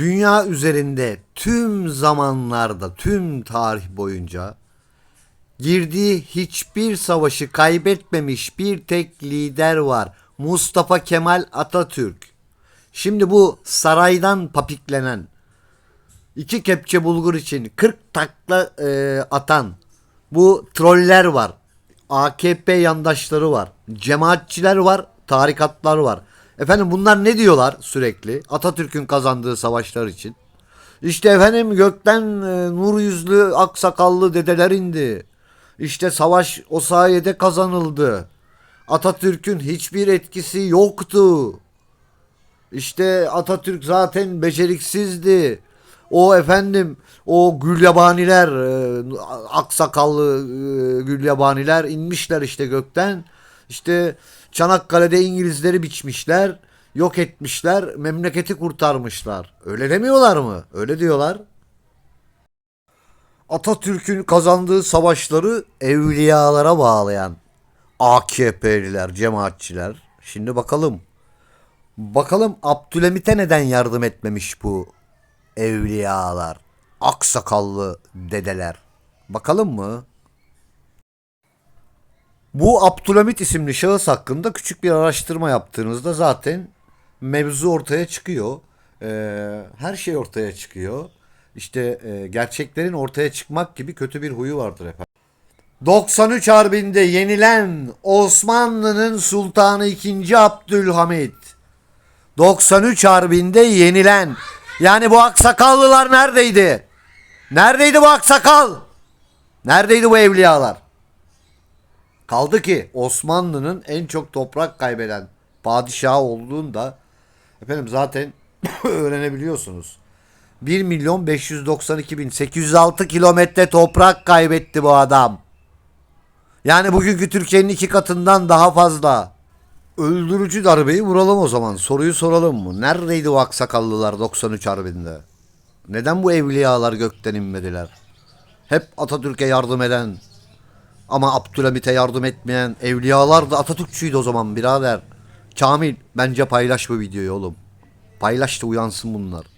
Dünya üzerinde tüm zamanlarda, tüm tarih boyunca girdiği hiçbir savaşı kaybetmemiş bir tek lider var. Mustafa Kemal Atatürk. Şimdi bu saraydan papiklenen, iki kepçe bulgur için 40 takla e, atan bu troller var. AKP yandaşları var. Cemaatçiler var. Tarikatlar var. Efendim bunlar ne diyorlar sürekli? Atatürk'ün kazandığı savaşlar için. İşte efendim gökten e, nur yüzlü aksakallı dedeler indi. İşte savaş o sayede kazanıldı. Atatürk'ün hiçbir etkisi yoktu. İşte Atatürk zaten beceriksizdi. O efendim o gülyabaniler e, aksakallı e, gülyabaniler inmişler işte gökten. İşte Çanakkale'de İngilizleri biçmişler, yok etmişler, memleketi kurtarmışlar. Öyle demiyorlar mı? Öyle diyorlar. Atatürk'ün kazandığı savaşları evliyalara bağlayan AKP'liler, cemaatçiler. Şimdi bakalım. Bakalım Abdülhamit'e neden yardım etmemiş bu evliyalar, aksakallı dedeler. Bakalım mı? Bu Abdülhamit isimli şahıs hakkında küçük bir araştırma yaptığınızda zaten mevzu ortaya çıkıyor. Ee, her şey ortaya çıkıyor. İşte e, gerçeklerin ortaya çıkmak gibi kötü bir huyu vardır efendim. 93 Harbi'nde yenilen Osmanlı'nın Sultanı II. Abdülhamit. 93 Harbi'nde yenilen. Yani bu aksakallılar neredeydi? Neredeydi bu aksakal? Neredeydi bu evliyalar? Kaldı ki Osmanlı'nın en çok toprak kaybeden padişahı olduğunda efendim zaten öğrenebiliyorsunuz. 1 milyon 592 bin 806 kilometre toprak kaybetti bu adam. Yani bugünkü Türkiye'nin iki katından daha fazla. Öldürücü darbeyi vuralım o zaman. Soruyu soralım mı? Neredeydi o aksakallılar 93 Harbi'nde? Neden bu evliyalar gökten inmediler? Hep Atatürk'e yardım eden ama Abdülhamit'e yardım etmeyen evliyalar da Atatürkçüydü o zaman birader. Kamil bence paylaş bu videoyu oğlum. Paylaş da uyansın bunlar.